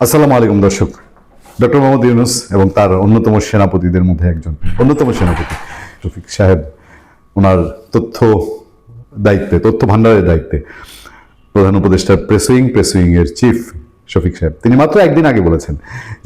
আসসালামু আলাইকুম দর্শক। ডক্টর মোহাম্মদ ইউনুস এবং তার অন্যতম সেনাপতিদের মধ্যে একজন, অন্যতম সেনাপতি রফিক সাহেব, ওনার তথ্য দায়িত্বে, তথ্য ভাণ্ডারের দায়িত্বে প্রধান উপদেষ্টার প্রেসুইং প্রেসুইং এর চিফ শফিক সাহেব। তিনি মাত্র একদিন আগে বলেছেন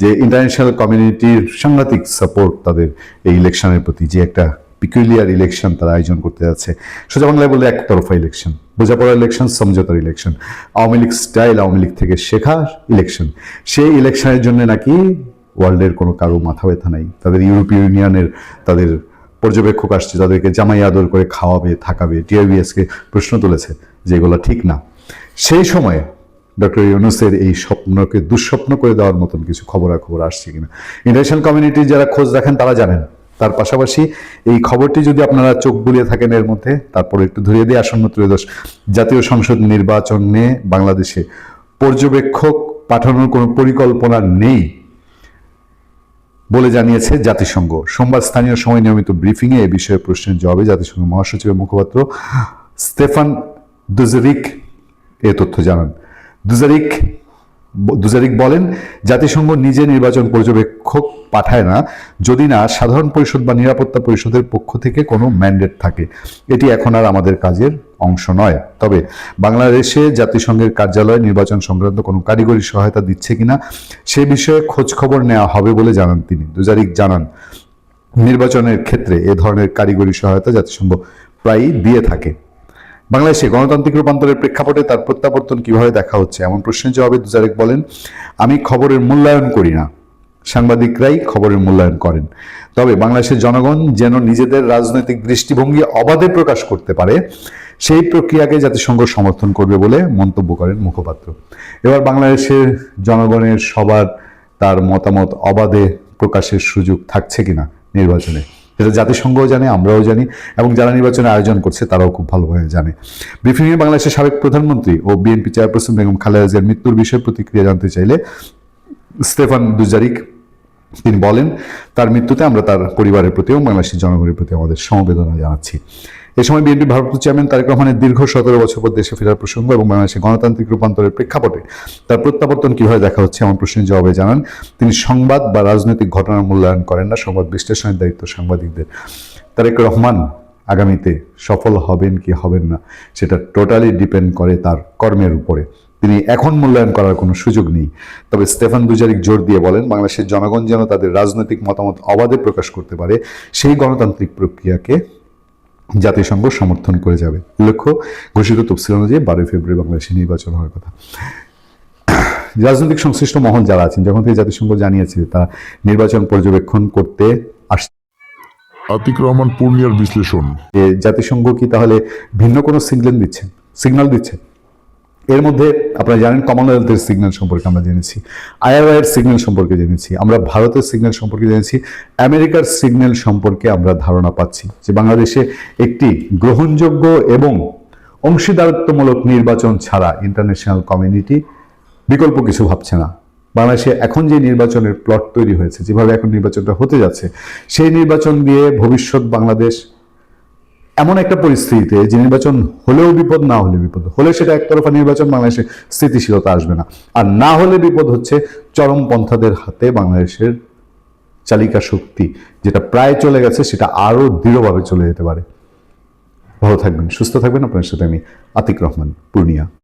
যে ইন্টারন্যাশনাল কমিউনিটির সাংঘাতিক সাপোর্ট তাদের এই ইলেকশনের প্রতি, যে একটা পিকুলিয়ার ইলেকশন তারা আয়োজন করতে যাচ্ছে। সোজা বাংলায় বললে একতরফা ইলেকশন বোঝাপড়ার ইলেকশন সমঝোতার ইলেকশন আওয়ামী লীগ স্টাইল আওয়ামী লীগ থেকে শেখার ইলেকশন সেই ইলেকশনের জন্য নাকি ওয়ার্ল্ডের কোনো কারও মাথা ব্যথা নাই। তাদের ইউরোপীয় ইউনিয়নের তাদের পর্যবেক্ষক আসছে, তাদেরকে জামাই আদর করে খাওয়াবে, থাকাবে। টিআরবিএসকে প্রশ্ন তুলেছে যে এগুলো ঠিক না। সেই সময়ে ডক্টর ইউনুসের এই স্বপ্নকে দুঃস্বপ্ন করে দেওয়ার মতন কিছু খবরাখবর আসছে কিনা। ইন্টারন্যাশনাল কমিউনিটি যারা খোঁজ রাখেন তারা জানেন তার পাশাপাশি এই খবরটি যদি আপনারা চোখ বুলিয়ে থাকেন এর মধ্যে, তারপর একটু ধরিয়ে দিয়ে আসন্ন ত্রয়োদশ জাতীয় সংসদ নির্বাচনে বাংলাদেশে পর্যবেক্ষক পাঠানোর কোনো পরিকল্পনা নেই বলে জানিয়েছে জাতিসংঘ। সোমবার স্থানীয় সময় নিয়মিত ব্রিফিংয়ে এ বিষয়ে প্রশ্নের জবাবে জাতিসংঘ মহাসচিবের মুখপাত্র স্টেফান দুজারিক এ তথ্য জানান। দুজারিক দুজারিক বলেন, জাতিসংঘ নিজে নির্বাচন পর্যবেক্ষক পাঠায় না, যদি না, সাধারণ পরিষদ বা নিরাপত্তা পরিষদের পক্ষ থেকে কোনো ম্যান্ডেট থাকে। এটি এখন আর আমাদের কাজের অংশ নয়। তবে বাংলাদেশে জাতিসংঘের কার্যালয় নির্বাচন সংক্রান্ত কোনো কারিগরি সহায়তা দিচ্ছে কিনা, সে বিষয়ে খোঁজ খবর নেওয়া হবে বলে জানান তিনি। দুজারিক জানান, নির্বাচনের ক্ষেত্রে এ ধরনের কারিগরি সহায়তা জাতিসংঘ প্রায়ই দিয়ে থাকে। বাংলাদেশে গণতান্ত্রিক রূপান্তরের প্রেক্ষাপটে তার প্রত্যাবর্তন কীভাবে দেখা হচ্ছে? এমন প্রশ্নের জবাবে দুজারেক বলেন, আমি খবরের মূল্যায়ন করি না। সাংবাদিকরাই খবরের মূল্যায়ন করেন। তবে বাংলাদেশের জনগণ যেন নিজেদের রাজনৈতিক দৃষ্টিভঙ্গি অবাধে প্রকাশ করতে পারে, সেই প্রক্রিয়াকে জাতিসংঘ সমর্থন করবে বলে মন্তব্য করেন মুখপাত্র। এবার বাংলাদেশের জনগণের সবার তার মতামত অবাধে প্রকাশের সুযোগ থাকছে কিনা নির্বাচনে? এটা জাতিসংঘও জানে, আমরাও জানি, এবং যারা নির্বাচনের আয়োজন করছে তারাও খুব ভালোভাবে জানে। ব্রিফিংয়ে বাংলাদেশের সাবেক প্রধানমন্ত্রী ও বিএনপি চেয়ারপারসন বেগম খালেদা জিয়ার মৃত্যুর বিষয়ে প্রতিক্রিয়া জানতে চাইলে স্টেফান দুজারিক তিনি বলেন, তার মৃত্যুতে আমরা তার পরিবারের প্রতি এবং বাংলাদেশের জনগণের প্রতি আমাদের সমবেদনা জানাচ্ছি। এ সময় বিএনপি ভারপ্রাপ্ত চেয়ারম্যান তারেক রহমানের দীর্ঘ সতেরো বছর পর দেশে ফেরার প্রসঙ্গ এবং বাংলাদেশের গণতান্ত্রিক রূপান্তরের প্রেক্ষাপটে তার প্রত্যাবর্তন কীভাবে দেখা হচ্ছে এমন প্রশ্নের জবাবে জানান তিনি। সংবাদ বা রাজনৈতিক ঘটনার মূল্যায়ন করেন না, সংবাদ বিশ্লেষণের দায়িত্ব সাংবাদিকদের। তারেক রহমান আগামীতে সফল হবেন কি হবেন না, সেটা টোটালি ডিপেন্ড করে তার কর্মের উপরে। তিনি এখন মূল্যায়ন করার কোনো সুযোগ নেই। তবে স্টেফান দুজারিক জোর দিয়ে বলেন, বাংলাদেশের জনগণ যেন তাদের রাজনৈতিক মতামত অবাধে প্রকাশ করতে পারে, সেই গণতান্ত্রিক প্রক্রিয়াকে জাতিসংঘ সমর্থন করে যাবে। উল্লেখ্য ঘোষিত তফসিল অনুযায়ী বারোই ফেব্রুয়ারি বাংলাদেশে নির্বাচন হওয়ার কথা। রাজনৈতিক সংশ্লিষ্ট মহল যারা আছেন যখন থেকে জাতিসংঘ জানিয়েছে তা নির্বাচন পর্যবেক্ষণ করতে আসছে আতিক রহমান পূর্ণিয়ার বিশ্লেষণ। জাতিসংঘ কি তাহলে ভিন্ন কোনো সিগন্যাল দিচ্ছেন সিগন্যাল দিচ্ছে? এর মধ্যে আপনারা জানেন কমনওয়েলথের সিগন্যাল সম্পর্কে আমরা জেনেছি আইআরআইয়ের সিগন্যাল সম্পর্কে জেনেছি, আমরা ভারতের সিগন্যাল সম্পর্কে জেনেছি, আমেরিকার সিগন্যাল সম্পর্কে আমরা ধারণা পাচ্ছি যে বাংলাদেশে একটি গ্রহণযোগ্য এবং অংশীদারত্বমূলক নির্বাচন ছাড়া ইন্টারন্যাশনাল কমিউনিটি বিকল্প কিছু ভাবছে না। বাংলাদেশে এখন যে নির্বাচনের প্লট তৈরি হয়েছে, যেভাবে এখন নির্বাচনটা হতে যাচ্ছে, সেই নির্বাচন দিয়ে ভবিষ্যৎ বাংলাদেশ এমন একটা পরিস্থিতিতে যে নির্বাচন হলেও বিপদ, না হলে বিপদ। হলে সেটা একতরফা নির্বাচন, বাংলাদেশে স্থিতিশীলতা আসবে না। আর না হলে বিপদ হচ্ছে চরমপন্থাদের হাতে বাংলাদেশের চালিকা শক্তি, যেটা প্রায় চলে গেছে, সেটা আরও দৃঢ়ভাবে চলে যেতে পারে। ভালো থাকবেন, সুস্থ থাকবেন। আপনার সাথে আমি আতিক রহমান, পূর্ণিয়া।